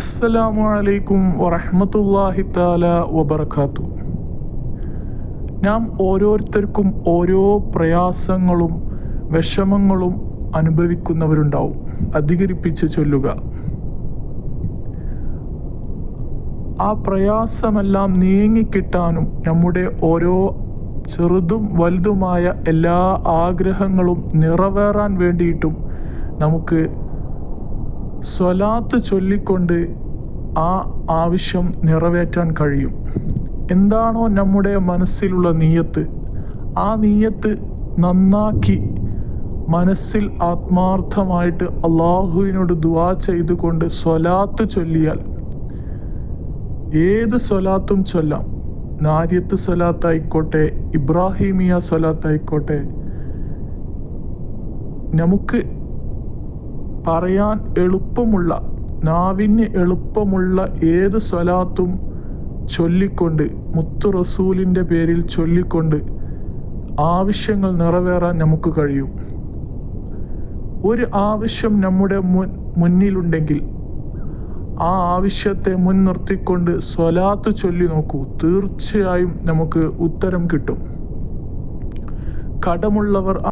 അസ്സലാമു അലൈക്കും വറഹ്മത്തുള്ളാഹി തആല വബറകാത്തു നാം ഓരോരുത്തർക്കും ഓരോ പ്രയാസങ്ങളും വിഷമങ്ങളും അനുഭവിക്കുന്നവരുണ്ടാവും. അധികരിപ്പിച്ച് ചൊല്ലുക. ആ പ്രയാസമെല്ലാം നീങ്ങിക്കിട്ടാനും നമ്മുടെ ഓരോ ചെറുതും വലുതുമായ എല്ലാ ആഗ്രഹങ്ങളും നിറവേറാൻ വേണ്ടിയിട്ടും നമുക്ക് സ്വലാത്ത് ചൊല്ലിക്കൊണ്ട് ആ ആവശ്യം നിറവേറ്റാൻ കഴിയും. എന്താണോ നമ്മുടെ മനസ്സിലുള്ള നീയത്ത്. ആ നീയത്ത് നന്നാക്കി മനസ്സിൽ ആത്മാർത്ഥമായിട്ട് അള്ളാഹുവിനോട് ദുവാ ചെയ്തുകൊണ്ട് സ്വലാത്ത് ചൊല്ലിയാൽ ഏത് സ്വലാത്തും ചൊല്ലാം. നാര്യത്ത് സ്വലാത്തായിക്കോട്ടെ ഇബ്രാഹിമിയ സ്വലാത്തായിക്കോട്ടെ നമുക്ക് പറയാൻ എളുപ്പമുള്ള നാവിന് എളുപ്പമുള്ള ഏത് സ്വലാത്തും ചൊല്ലിക്കൊണ്ട് മുത്തു റസൂലിന്റെ പേരിൽ ചൊല്ലിക്കൊണ്ട് ആവശ്യങ്ങൾ നിറവേറാൻ നമുക്ക് കഴിയും. ഒരു ആവശ്യം നമ്മുടെ മുൻ മുന്നിലുണ്ടെങ്കിൽ ആ ആവശ്യത്തെ മുൻനിർത്തിക്കൊണ്ട് സ്വലാത്ത് ചൊല്ലി നോക്കൂ. തീർച്ചയായും നമുക്ക് ഉത്തരം കിട്ടും. കടമുള്ളവർ